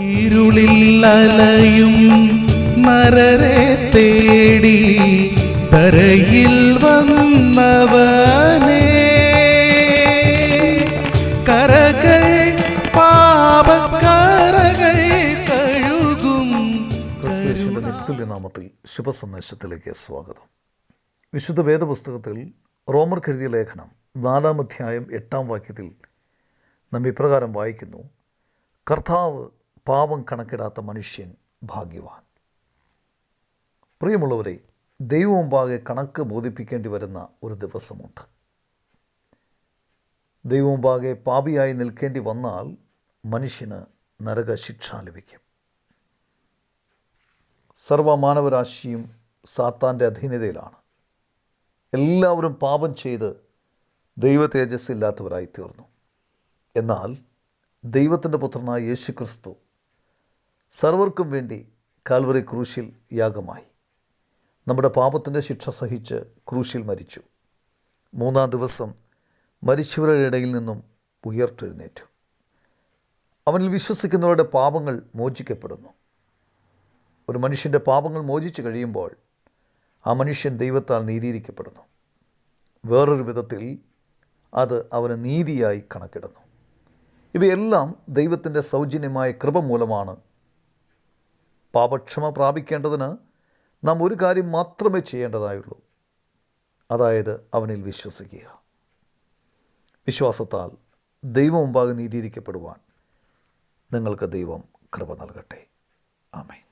ഇരുളിൽ അലയും നരരെ തേടി തരയിൽ വന്നവനേ. കരകൾ പാപക്കരകൾ കഴുകും. നാമത്തിൽ ശുഭസന്ദേശത്തിലേക്ക് സ്വാഗതം. വിശുദ്ധ വേദപുസ്തകത്തിൽ റോമർ എഴുതിയ ലേഖനം നാലാം അധ്യായം എട്ടാം വാക്യത്തിൽ നാം ഇപ്രകാരം വായിക്കുന്നു. കർത്താവ് പാപം കണക്കിടാത്ത മനുഷ്യൻ ഭാഗ്യവാൻ. പ്രിയമുള്ളവരെ ദൈവമുമ്പാകെ കണക്ക് ബോധിപ്പിക്കേണ്ടി വരുന്ന ഒരു ദിവസമുണ്ട്. ദൈവമുമ്പാകെ പാപിയായി നിൽക്കേണ്ടി വന്നാൽ മനുഷ്യന് നരകശിക്ഷ ലഭിക്കും. സർവമാനവരാശിയും സാത്താന്റെ അധീനതയിലാണ്. എല്ലാവരും പാപം ചെയ്ത് ദൈവ തേജസ് ഇല്ലാത്തവരായി തീർന്നു എന്നാൽ ദൈവത്തിന്റെ പുത്രനായ യേശു ക്രിസ്തു സർവർക്കും വേണ്ടി കാൽവറി ക്രൂശിൽ യാഗമായി. നമ്മുടെ പാപത്തിന്റെ ശിക്ഷ സഹിച്ച് ക്രൂശിൽ മരിച്ചു. മൂന്നാം ദിവസം മരിച്ചവരുടെ ഇടയിൽ നിന്നും ഉയർത്തെഴുന്നേറ്റു. അവനിൽ വിശ്വസിക്കുന്നവരുടെ പാപങ്ങൾ മോചിക്കപ്പെടുന്നു. ഒരു മനുഷ്യന്റെ പാപങ്ങൾ മോചിച്ചു കഴിയുമ്പോൾ ആ മനുഷ്യൻ ദൈവത്താൽ നീതിയിരിക്കപ്പെടുന്നു വേറൊരു വിധത്തിൽ അത് അവന് നീതിയായി കണക്കിടുന്നു. ഇവയെല്ലാം ദൈവത്തിന്റെ സൗജന്യമായ കൃപ മൂലമാണ് പാപക്ഷമ പ്രാപിക്കേണ്ടതിന് നാം ഒരു കാര്യം മാത്രമേ ചെയ്യേണ്ടതായുള്ളൂ. അതായത് അവനിൽ വിശ്വസിക്കുക. വിശ്വാസത്താൽ ദൈവം മുമ്പാകെ നീതിയിരിക്കപ്പെടുവാൻ നിങ്ങൾക്ക് ദൈവം കൃപ നൽകട്ടെ. ആമേ